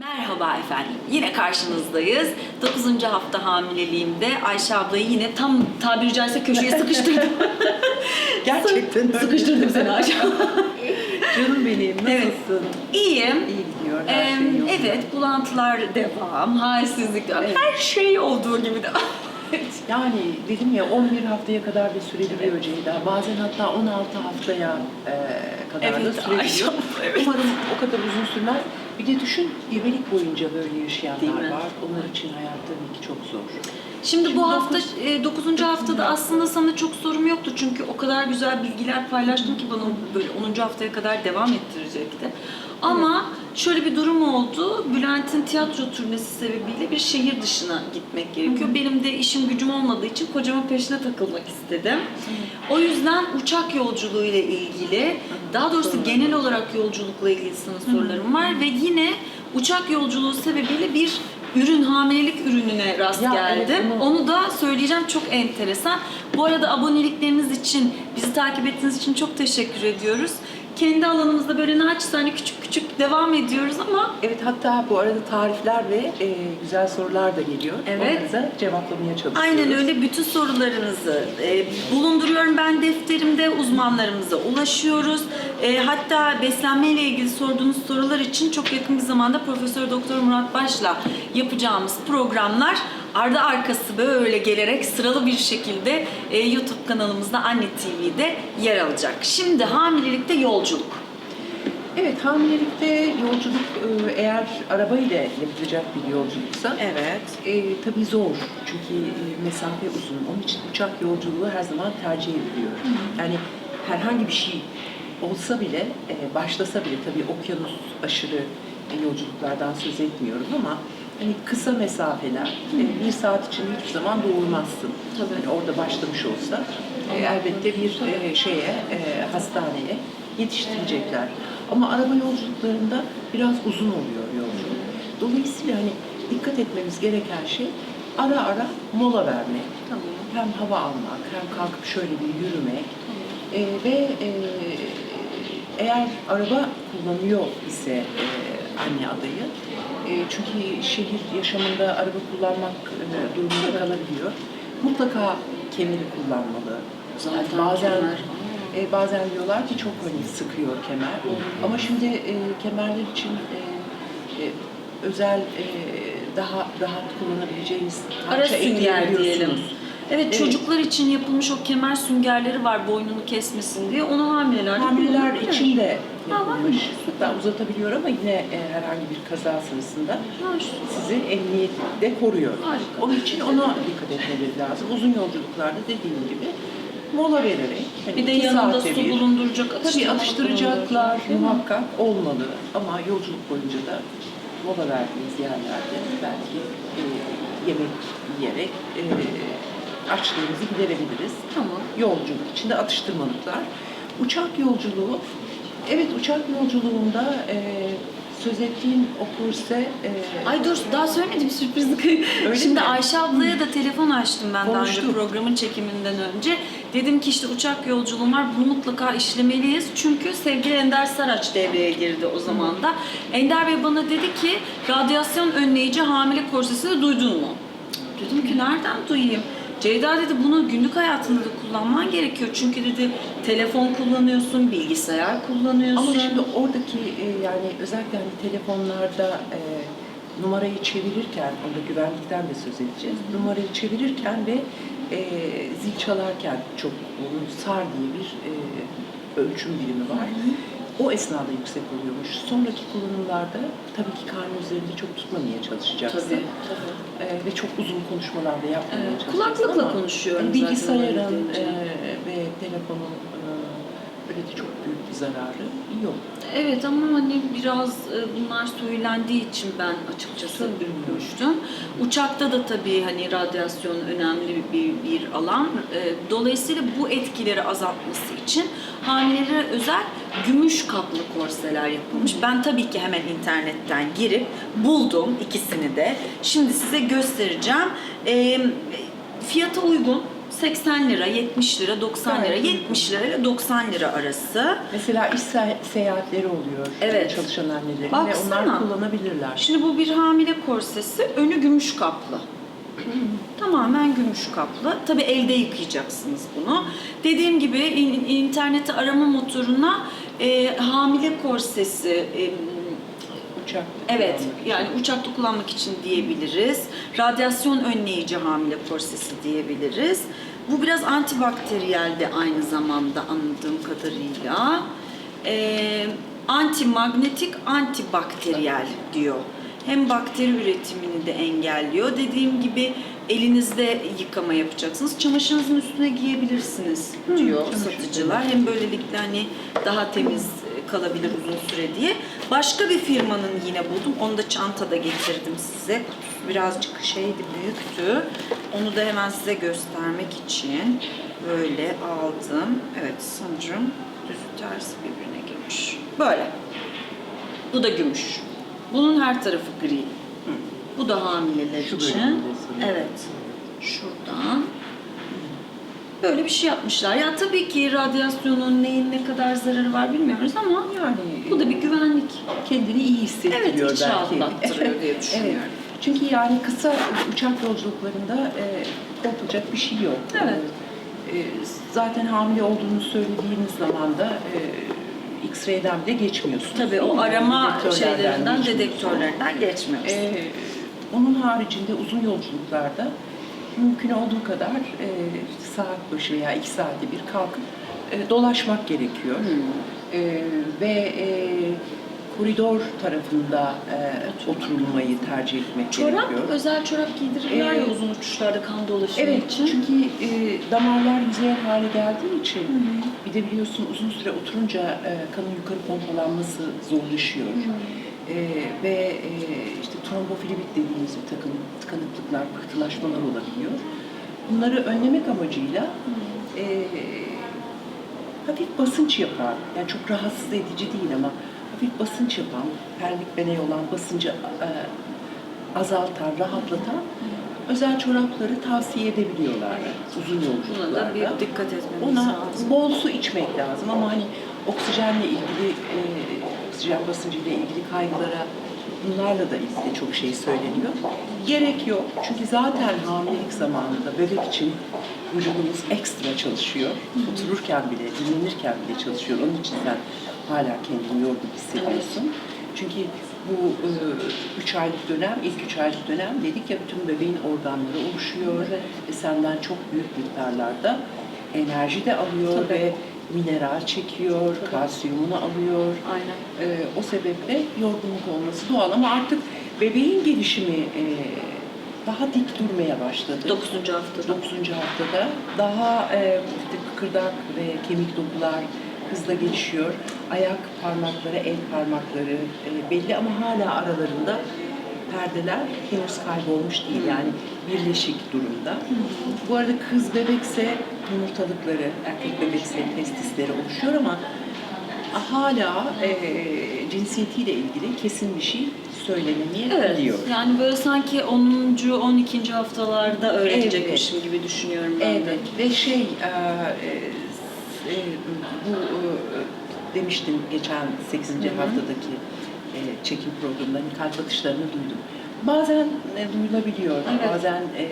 Merhaba efendim. Yine karşınızdayız. 9. hafta hamileliğimde Ayşe ablayı yine tam tabiri caizse köşeye sıkıştırdım. Gerçekten öyle. Sıkıştırdım seni Ayşe. Canım benim nasılsın? İyiyim. İyi gidiyor her Ee, şey yolunda. evet, bulantılar devam, halsizlik devam. Evet. Her şey olduğu gibi devam. Yani dedim ya 11 haftaya kadar da sürebiliyor Ceyda. Bazen hatta 16 haftaya e, kadar da Evet. Ayşe abla, evet. Umarım o kadar uzun sürmez. Bir de düşün gebelik boyunca böyle yaşayanlar var. Onlar için hayat tabii ki çok zor. Şimdi, Şimdi bu hafta dokuz- 9. haftada aslında sana çok sorum yoktu çünkü o kadar güzel bilgiler paylaştım ki bana böyle 10. haftaya kadar devam ettirecekti. Ama şöyle bir durum oldu. Bülent'in tiyatro turnesi sebebiyle bir şehir dışına gitmek gerekiyor. Benim de işim gücüm olmadığı için kocamın peşine takılmak istedim. O yüzden uçak yolculuğu ile ilgili, daha doğrusu Sorularım genel olarak yolculukla ilgili sana sorularım var ve yine uçak yolculuğu sebebiyle bir ürün, hamilelik ürününe rast Ya geldim. evet, bunu- Onu da söyleyeceğim çok enteresan. Bu arada abonelikleriniz için, bizi takip ettiğiniz için çok teşekkür ediyoruz. Kendi alanımızda böyle naçizane küçük küçük devam ediyoruz ama Evet hatta bu arada tarifler ve e, güzel sorular da geliyor. Evet. Onları da cevaplamaya çalışıyoruz. Aynen öyle bütün sorularınızı e, bulunduruyorum ben defterimde uzmanlarımıza ulaşıyoruz. E, hatta beslenme ile ilgili sorduğunuz sorular için çok yakın bir zamanda Profesör Doktor Murat Baş'la yapacağımız programlar ardı arkası böyle gelerek sıralı bir şekilde e, YouTube kanalımızda Anne TV'de yer alacak. Şimdi hamilelikte yolculuk. Evet, hamilelikte yolculuk e, eğer arabayla yapılacak bir yolculuksa Evet. e, tabii zor. Çünkü e, mesafe uzun. Onun için uçak yolculuğu her zaman tercih ediliyor. Yani herhangi bir şey olsa bile, e, başlasa bile tabii okyanus aşırı e, yolculuklardan söz etmiyorum ama hani kısa mesafeler, e, bir saat içinde hiçbir zaman doğurmazsın. Tabii. Hani orada başlamış olsa e, elbette bir e, şeye, e, hastaneye yetiştirecekler. Ama araba yolculuklarında biraz uzun oluyor yolculuk. Dolayısıyla hani dikkat etmemiz gereken şey ara ara mola vermek. Tamam. Hem hava almak, hem kalkıp şöyle bir yürümek. E, ve e, eğer araba kullanıyor ise e, anne adayı, çünkü şehir yaşamında araba kullanmak e, durumunda kalabiliyor. Mutlaka kemeri kullanmalı. Zaten bazen e, bazen diyorlar ki çok hani sıkıyor kemer. Ama şimdi e, kemerler için e, e, özel e, daha rahat kullanabileceğiniz Ara sünger diyelim. Evet, Evet. çocuklar için yapılmış o kemer süngerleri var boynunu kesmesin diye. Onu hamileler Hamileler için de yapılmış. Hatta uzatabiliyor ama yine e, herhangi bir kaza sırasında sizi emniyette koruyor. Harika. Onun için ona dikkat etmeleri lazım. Uzun yolculuklarda dediğim gibi mola vererek hani Bir de yanında su bir- bulunduracak, Tabii atıştıracaklar bulunduracak, muhakkak olmalı ama yolculuk boyunca da mola verdiğiniz yerlerde belki e, yemek yiyerek e, açlığımızı giderebiliriz. Tamam. Yolculuk içinde atıştırmalıklar. Uçak yolculuğu, evet uçak yolculuğunda e, söz ettiğin o kurse e, Ay dur daha söylemedim sürpriz. Öyle Şimdi mi? Ayşe ablaya da telefon açtım ben daha önce Konuştuk. programın çekiminden önce. Dedim ki işte uçak yolculuğum var bunu mutlaka işlemeliyiz. Çünkü sevgili Ender Saraç devreye girdi o zaman da. Ender Bey bana dedi ki radyasyon önleyici hamile korsesini duydun mu? Dedim ki nereden duyayım? Ceyda dedi bunu günlük hayatında da kullanman gerekiyor. Çünkü dedi telefon kullanıyorsun, bilgisayar kullanıyorsun. Ama şimdi oradaki e, yani özellikle hani telefonlarda e, numarayı çevirirken, orada güvenlikten de söz edeceğiz. Numarayı çevirirken ve e, zil çalarken çok onun SAR diye bir e, ölçüm birimi var. O esnada yüksek oluyormuş. Sonraki kullanımlarda tabii ki karnı üzerinde çok tutmamaya çalışacaksın. Tabii, tabii. E, ve çok uzun konuşmalar da yapmamaya Evet, çalışacaksın kulaklıkla ama konuşuyorum hani zaten bilgisayarın e, ve telefonun e, öyle de çok büyük bir zararı yok. Evet ama hani biraz e, bunlar söylendiği için ben açıkçası ürkmüştüm. Uçakta da tabii hani radyasyon önemli bir, bir alan. E, Dolayısıyla bu etkileri azaltması için hamilelere özel gümüş kaplı korseler yapılmış. Ben tabii ki hemen internetten girip buldum ikisini de. Şimdi size göstereceğim. E, Fiyata uygun. 80 lira, 70 lira, 90 lira, Gayet 70 lira ile 90 lira arası. Mesela iş se- seyahatleri oluyor Evet. çalışan annelerin ve Baksana. onlar kullanabilirler. Şimdi bu bir hamile korsesi, önü gümüş kaplı. Tamamen gümüş kaplı. Tabii elde yıkayacaksınız bunu. Dediğim gibi in- internette arama motoruna e, hamile korsesi, e, Uçak. Evet, yani uçakta kullanmak için diyebiliriz. Radyasyon önleyici hamile korsesi diyebiliriz. Bu biraz antibakteriyel de aynı zamanda anladığım kadarıyla. Ee, antimanyetik, antibakteriyel diyor. Hem bakteri üretimini de engelliyor. Dediğim gibi elinizde yıkama yapacaksınız. Çamaşırınızın üstüne giyebilirsiniz diyor çamaşır satıcılar. Hem böylelikle hani daha temiz kalabilir uzun süre diye. Başka bir firmanın yine buldum. Onu da çantada getirdim size. Birazcık şeydi, büyüktü. Onu da hemen size göstermek için böyle aldım. Evet sanırım düzü tersi birbirine girmiş. Böyle. Bu da gümüş. Bunun her tarafı gri. Bu da hamileler Şu için. Evet. Şuradan. Böyle bir şey yapmışlar. Ya tabii ki radyasyonun neyin ne kadar zararı var bilmiyoruz ama Yani bu da bir güvenlik. kendini iyi hissettiriyor Evet, belki. rahatlattırıyor diye düşünüyorum. evet. Çünkü yani kısa uçak yolculuklarında e, korkulacak bir şey yok. Evet. E, zaten hamile olduğunu söylediğiniz zaman da e, X-ray'den bile geçmiyorsunuz. Tabii o arama Dedektörlerden şeylerinden, geçmiyorsunuz. dedektörlerinden geçmiyoruz. Ee, onun haricinde uzun yolculuklarda mümkün olduğu kadar e, saat başı veya iki saatte bir kalkıp e, dolaşmak gerekiyor. Hmm. E, ve e, koridor tarafında e, oturulmayı tercih etmek çorap, gerekiyor. özel çorap giydirirler ya Ee, uzun uçuşlarda kan dolaşımı Evet, için. çünkü e, damarlar yüzeyel hale geldiği için bir de biliyorsun uzun süre oturunca e, kanın yukarı pompalanması zorlaşıyor. E, ve e, işte trombofilibit dediğimiz bir takım tıkanıklıklar, pıhtılaşmalar olabiliyor. Bunları önlemek amacıyla e, hafif basınç yapan, yani çok rahatsız edici değil ama hafif basınç yapan, perlik beney olan basıncı e, azaltan, rahatlatan özel çorapları tavsiye edebiliyorlar uzun Buna yolculuklarda. da bir dikkat etmemiz Ona lazım. bol su içmek lazım ama hani oksijenle ilgili, e, oksijen basıncıyla ilgili kaygılara bunlarla da ilgili çok şey söyleniyor. Gerek yok çünkü zaten hamilelik zamanında bebek için vücudumuz ekstra çalışıyor. Otururken bile, dinlenirken bile çalışıyor. Onun için sen hala kendini yorgun hissediyorsun. Çünkü bu e, üç aylık dönem, ilk üç aylık dönem dedik ya bütün bebeğin organları oluşuyor ve senden çok büyük miktarlarda enerji de alıyor Tabii. ve mineral çekiyor, kalsiyumunu alıyor. Aynen. E, o sebeple yorgunluk olması doğal ama artık bebeğin gelişimi e, daha dik durmaya başladı. 9. haftada. 9. haftada daha e, kıkırdak ve kemik dokular hızla gelişiyor. Ayak parmakları, el parmakları e, belli ama hala aralarında perdeler henüz kaybolmuş değil yani birleşik durumda. Bu arada kız bebekse yumurtalıkları, erkek bebekse testisleri oluşuyor ama hala e, cinsiyetiyle ilgili kesin bir şey söylenemeyebiliyor. Evet. Yani böyle sanki 10. 12. haftalarda öğrenecekmişim gibi düşünüyorum ben de. Evet ve şey e, e, bu e, demiştim geçen 8. haftadaki e, çekim programında hani kalp atışlarını duydum. Bazen e, duyulabiliyor, Evet. bazen e,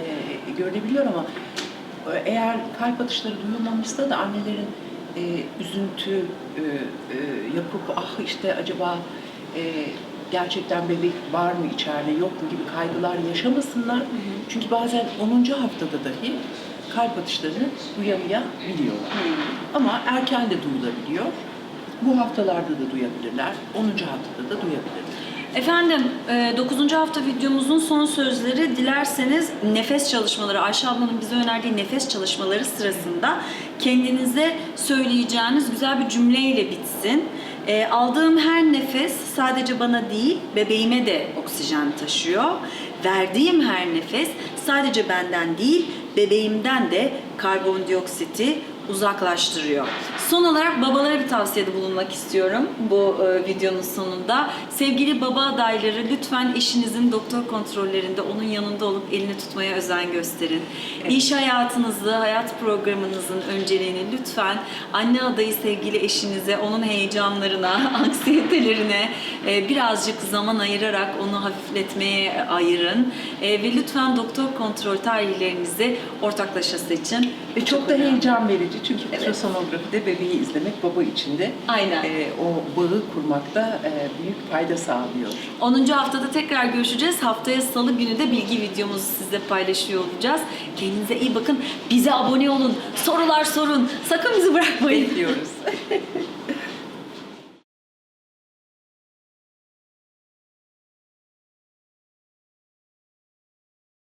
görülebiliyor ama e, eğer kalp atışları duyulmamışsa da annelerin e, üzüntü e, e, yapıp ah işte acaba e, gerçekten bebek var mı içeride yok mu gibi kaygılar yaşamasınlar. Çünkü bazen 10. haftada dahi kalp atışlarını duyamayabiliyorlar. Ama erken de duyulabiliyor. Bu haftalarda da duyabilirler. 10. haftada da duyabilirler. Efendim 9. hafta videomuzun son sözleri dilerseniz nefes çalışmaları Ayşe ablanın bize önerdiği nefes çalışmaları sırasında kendinize söyleyeceğiniz güzel bir cümleyle bitsin. E, aldığım her nefes sadece bana değil bebeğime de oksijen taşıyor. Verdiğim her nefes sadece benden değil bebeğimden de karbondioksiti, uzaklaştırıyor. Son olarak babalara bir tavsiyede bulunmak istiyorum bu e, videonun sonunda. Sevgili baba adayları lütfen eşinizin doktor kontrollerinde onun yanında olup elini tutmaya özen gösterin. İş hayatınızı, hayat programınızın önceliğini lütfen anne adayı sevgili eşinize, onun heyecanlarına, anksiyetelerine e, birazcık zaman ayırarak onu hafifletmeye ayırın. E, ve lütfen doktor kontrol tarihlerinizi ortaklaşa seçin. Ve çok da önemli. heyecan verici çünkü Evet. ultrasonografide bebeği izlemek baba için de Aynen. e, o bağı kurmakta e, büyük fayda sağlıyor. 10. haftada tekrar görüşeceğiz. Haftaya salı günü de bilgi videomuzu sizle paylaşıyor olacağız. Kendinize iyi bakın. Bize abone olun. Sorular sorun. Sakın bizi bırakmayın. Bekliyoruz.